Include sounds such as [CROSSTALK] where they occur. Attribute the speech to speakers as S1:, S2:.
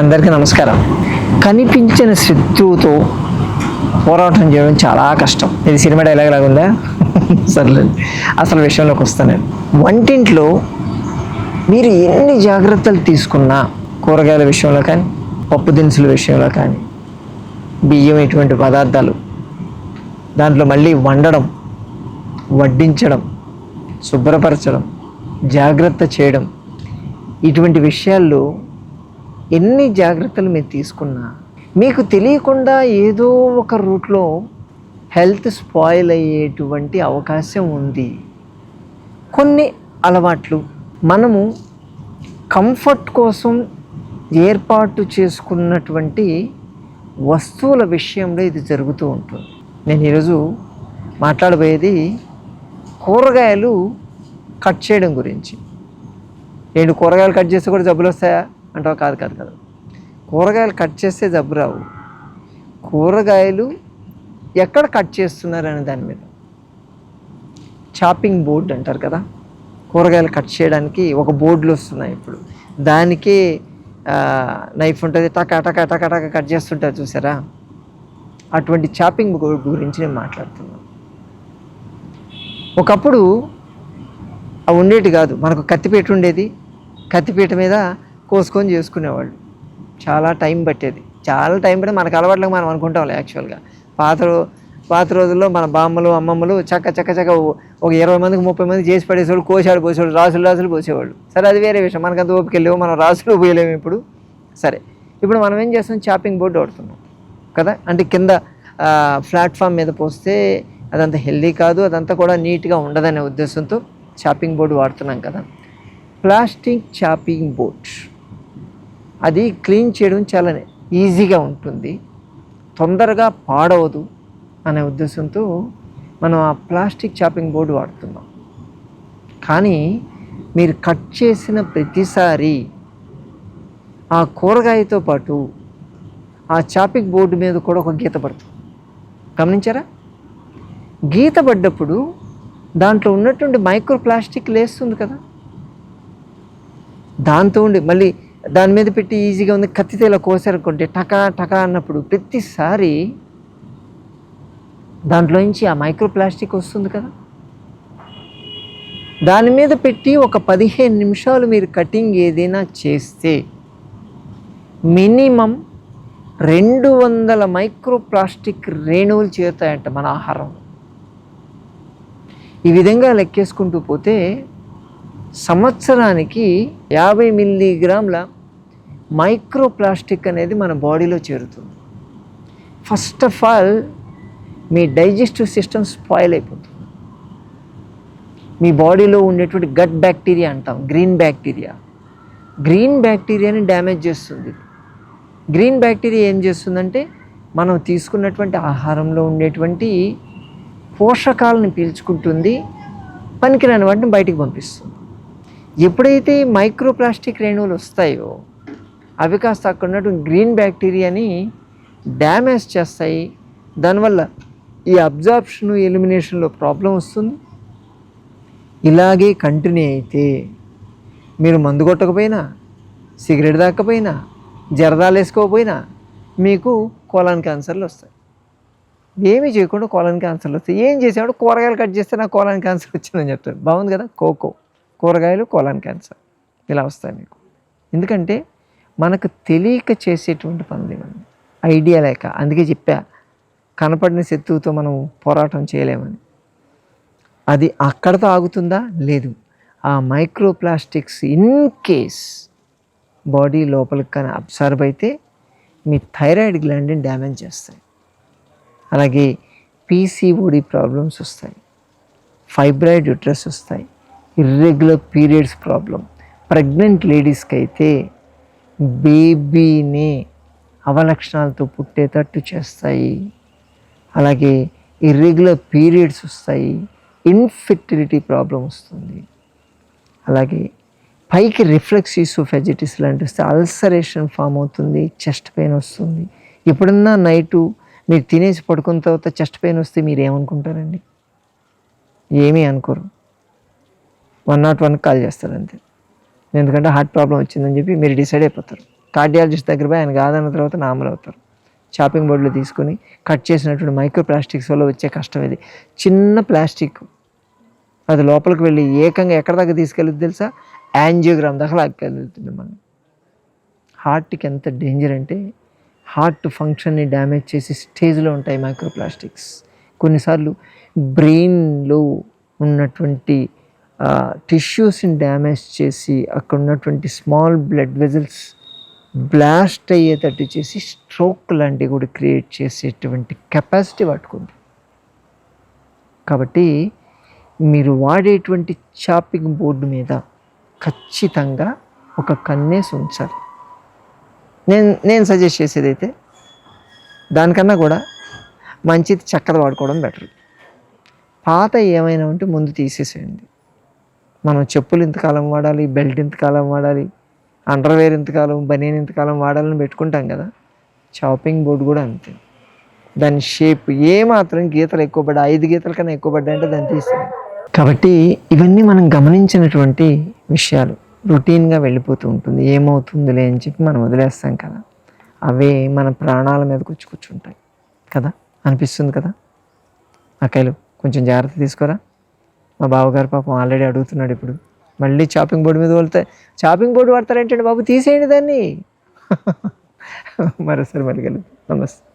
S1: అందరికీ నమస్కారం. కనిపించిన శత్రువుతో పోరాటం చేయడం చాలా కష్టం. ఇది సినిమా డైలాగ్ లాగా ఉందా? సర్లేదు అసలు విషయంలోకి వస్తాను వంటింట్లో మీరు ఎన్ని జాగ్రత్తలు తీసుకున్నా కూరగాయల విషయంలో కానీ పప్పు దినుసుల విషయంలో కానీ బియ్యం ఇటువంటి పదార్థాలు దాంట్లో మళ్ళీ వండడం వడ్డించడం శుభ్రపరచడం జాగ్రత్త చేయడం ఇటువంటి విషయాల్లో ఎన్ని జాగ్రత్తలు మీరు తీసుకున్నా మీకు తెలియకుండా ఏదో ఒక రూట్లో హెల్త్ స్పాయిల్ అయ్యేటువంటి అవకాశం ఉంది. కొన్ని అలవాట్లు. మనము కంఫర్ట్ కోసం ఏర్పాటు చేసుకున్నటువంటి వస్తువుల విషయంలో ఇది జరుగుతూ ఉంటుంది. నేను ఈరోజు మాట్లాడబోయేది కూరగాయలు కట్ చేయడం గురించి. రెండు కూరగాయలు కట్ చేస్తే కూడా జబ్బులు వస్తాయా? అంటావు? కాదు కాదు కాదు. కూరగాయలు కట్ చేస్తే జబ్బు రావు. కూరగాయలు ఎక్కడ కట్ చేస్తున్నారు అనే దాని మీద. చాపింగ్ బోర్డ్ అంటారు కదా? కూరగాయలు కట్ చేయడానికి ఒక బోర్డులు వస్తున్నాయి ఇప్పుడు. దానికే నైఫ్ ఉంటుంది టకా టకా టకా కట్ చేస్తుంటారు చూసారా? అటువంటి చాపింగ్ బోర్డ్ గురించి నేను మాట్లాడుతున్నాను. ఒకప్పుడు అవి ఉండేటి కాదు. మనకు కత్తిపీట ఉండేది. కత్తిపీట మీద కోసుకొని చేసుకునేవాళ్ళు. చాలా టైం పట్టేది. చాలా టైం పట్టి మనకు అలవాట్లకు మనం అనుకుంటాం యాక్చువల్గా. పాత పాత రోజుల్లో మన బామ్మలు అమ్మమ్మలు చక్క చక్క చక్క ఒక ఇరవై మందికి ముప్పై మంది చేసి పడేసేవాళ్ళు కోసాడు పోసేవాడు రాసులు రాసులు పోసేవాళ్ళు. సరే అది వేరే విషయం. మనకంత ఓపిక లేవు మనం రాసులు పోయలేము ఇప్పుడు. సరే. ఇప్పుడు మనం ఏం చేస్తాం చాపింగ్ బోర్డు వాడుతున్నాం. కదా? అంటే కింద ప్లాట్ఫామ్ మీద పోస్తే అదంతా హెల్దీ కాదు అదంతా కూడా నీట్గా ఉండదనే ఉద్దేశంతో చాపింగ్ బోర్డు వాడుతున్నాం కదా. Plastic chopping board. అది క్లీన్ చేయడం చాలా ఈజీగా ఉంటుంది. తొందరగా పాడవదు అనే ఉద్దేశంతో మనం ఆ ప్లాస్టిక్ చాపింగ్ బోర్డు వాడుతున్నాం. కానీ మీరు కట్ చేసిన ప్రతిసారి ఆ కూరగాయతో పాటు ఆ చాపింగ్ బోర్డు మీద కూడా ఒక గీత పడుతుంది. గమనించారా? గీత పడ్డప్పుడు దాంట్లో ఉన్నటువంటి మైక్రో ప్లాస్టిక్ లేస్తుంది కదా? దాంతో ఉండి మళ్ళీ దాని మీద పెట్టి ఈజీగా ఉంది. కత్తితో ఇలా కోసారనుకుంటే టకా టకా అన్నప్పుడు ప్రతిసారి దాంట్లో నుంచి ఆ మైక్రో ప్లాస్టిక్ వస్తుంది కదా. దాని మీద పెట్టి ఒక పదిహేను నిమిషాలు మీరు కటింగ్ ఏదైనా చేస్తే మినిమం రెండు వందల మైక్రో ప్లాస్టిక్ రేణువులు చేరుతాయంట మన ఆహారం ఈ విధంగా లెక్కేసుకుంటూ పోతే సంవత్సరానికి యాభై మిల్లీగ్రాముల మైక్రో ప్లాస్టిక్ అనేది మన బాడీలో చేరుతుంది. ఫస్ట్ ఆఫ్ ఆల్ మీ డైజెస్టివ్ సిస్టమ్ స్పాయిల్ అయిపోతుంది. మీ బాడీలో ఉండేటువంటి గట్ బ్యాక్టీరియా అంటాం గ్రీన్ బ్యాక్టీరియా గ్రీన్ బ్యాక్టీరియాని డ్యామేజ్ చేస్తుంది. గ్రీన్ బ్యాక్టీరియా ఏం చేస్తుందంటే మనం తీసుకున్నటువంటి ఆహారంలో ఉండేటువంటి పోషకాలను పీల్చుకుంటుంది పనికిరాని వాటిని బయటికి పంపిస్తుంది. ఎప్పుడైతే మైక్రో ప్లాస్టిక్ రేణువులు వస్తాయో అవి కాస్త అక్కడ ఉన్నటువంటి గ్రీన్ బ్యాక్టీరియాని డ్యామేజ్ చేస్తాయి. దానివల్ల ఈ అబ్జార్ప్షన్ ఎలిమినేషన్లో ప్రాబ్లం వస్తుంది. ఇలాగే కంటిన్యూ అయితే మీరు మందు కొట్టకపోయినా సిగరెట్ తాకపోయినా జరదాలు వేసుకోకపోయినా మీకు కోలాన్ క్యాన్సర్లు వస్తాయి. ఏమీ చేయకుండా కోలాన్ క్యాన్సర్లు వస్తాయి. ఏం చేసాడు కూరగాయలు కట్ చేస్తే నాకు కోలాన్ క్యాన్సర్ వచ్చిందని చెప్తాడు బాగుంది కదా? కోకో. కూరగాయలు కోలాన్ క్యాన్సర్. ఇలా వస్తాయి మీకు. ఎందుకంటే మనకు తెలియక చేసేటువంటి పనులు ఇవన్నీ ఐడియా లేక. అందుకే చెప్పా కనపడిన శత్రువుతో మనం పోరాటం చేయలేమని. అది అక్కడతో ఆగుతుందా? లేదు. ఆ microplastics in case body లోపలికి కానీ అబ్జర్వ్ అయితే మీ థైరాయిడ్ గ్లాండ్ని డ్యామేజ్ చేస్తాయి. అలాగే పీసీఓడి ప్రాబ్లమ్స్ వస్తాయి. ఫైబ్రాయిడ్ యుట్రస్ వస్తాయి. ఇర్రెగ్యులర్ పీరియడ్స్ ప్రాబ్లం ప్రెగ్నెంట్ లేడీస్కి అయితే బేబీని అవలక్షణాలతో పుట్టేటట్టు చేస్తాయి. అలాగే ఇర్రెగ్యులర్ పీరియడ్స్ వస్తాయి. ఇన్ఫెర్టిలిటీ ప్రాబ్లం వస్తుంది. అలాగే పైకి రిఫ్లెక్స్ ఈసోఫెజిటిస్ లాంటి వస్తే అల్సరేషన్ ఫామ్ అవుతుంది చెస్ట్ పెయిన్ వస్తుంది. ఎప్పుడన్నా నైటు మీరు తినేసి పడుకున్న తర్వాత చెస్ట్ పెయిన్ వస్తే మీరు ఏమనుకుంటారండి? ఏమీ అనుకోరు. వన్ నాట్ వన్ కాల్ చేస్తారు అంతే. ఎందుకంటే హార్ట్ ప్రాబ్లం వచ్చిందని చెప్పి మీరు డిసైడ్ అయిపోతారు. కార్డియాలజిస్ట్ దగ్గర పోయి ఆయన కాదన్న తర్వాత నార్మల్ అవుతారు. షాపింగ్ బోర్డులో తీసుకొని కట్ చేసినటువంటి మైక్రో ప్లాస్టిక్స్ వల్ల వచ్చే కష్టం ఇది. చిన్న ప్లాస్టిక్. అది లోపలికి వెళ్ళి ఏకంగా ఎక్కడ దాకా తీసుకెళ్ళింది తెలుసా? యాంజియోగ్రామ్ దాకా లాక్కెళ్తుంది మనం హార్ట్కి ఎంత డేంజర్ అంటే హార్ట్ ఫంక్షన్ని డ్యామేజ్ చేసి స్టేజ్లో ఉంటాయి మైక్రో ప్లాస్టిక్స్ కొన్నిసార్లు బ్రెయిన్లో ఉన్నటువంటి టిష్యూస్ని డ్యామేజ్ చేసి అక్కడ ఉన్నటువంటి స్మాల్ బ్లడ్ వెజల్స్ బ్లాస్ట్ అయ్యేటట్టు చేసి స్ట్రోక్ లాంటివి కూడా క్రియేట్ చేసేటువంటి కెపాసిటీ పట్టుకుంది. కాబట్టి మీరు వాడేటువంటి చాపింగ్ బోర్డు మీద ఖచ్చితంగా ఒక కన్నేసి ఉంచాలి. నేను నేను సజెస్ట్ చేసేది అయితే దానికన్నా కూడా మంచిది చక్కగా వాడుకోవడం బెటర్ పాత ఏమైనా ఉంటే ముందు తీసేసేయండి. మనం చెప్పులు ఇంతకాలం వాడాలి బెల్ట్ ఇంతకాలం వాడాలి అండర్వేర్ ఇంతకాలం బనీన్ ఇంతకాలం వాడాలని పెట్టుకుంటాం కదా. షాపింగ్ బోర్డు కూడా అంతే. దాని షేప్ ఏ మాత్రం గీతలు ఎక్కువ పడ్డా ఐదు గీతల కన్నా ఎక్కువ పడ్డా అంటే దాన్ని తీసేయాలి. కాబట్టి ఇవన్నీ మనం గమనించినటువంటి విషయాలు రొటీన్గా వెళ్ళిపోతూ ఉంటుంది. ఏమవుతుందిలే అని చెప్పి మనం వదిలేస్తాం కదా. అవే మన ప్రాణాల మీద కూర్చుకుంటాయి కూర్చుంటాయి కదా. అనిపిస్తుంది కదా? అక్కలు కొంచెం జాగ్రత్త తీసుకోరా? మా బావగారు పాపం ఆల్రెడీ అడుగుతున్నాడు ఇప్పుడు. మళ్ళీ చాపింగ్ బోర్డు మీద వెళ్తే చాపింగ్ బోర్డు వాడతారేంటండి బాబు? తీసేయండి దాన్ని. [LAUGHS] మరోసారి మళ్ళీ కలుద్దాం. నమస్తే.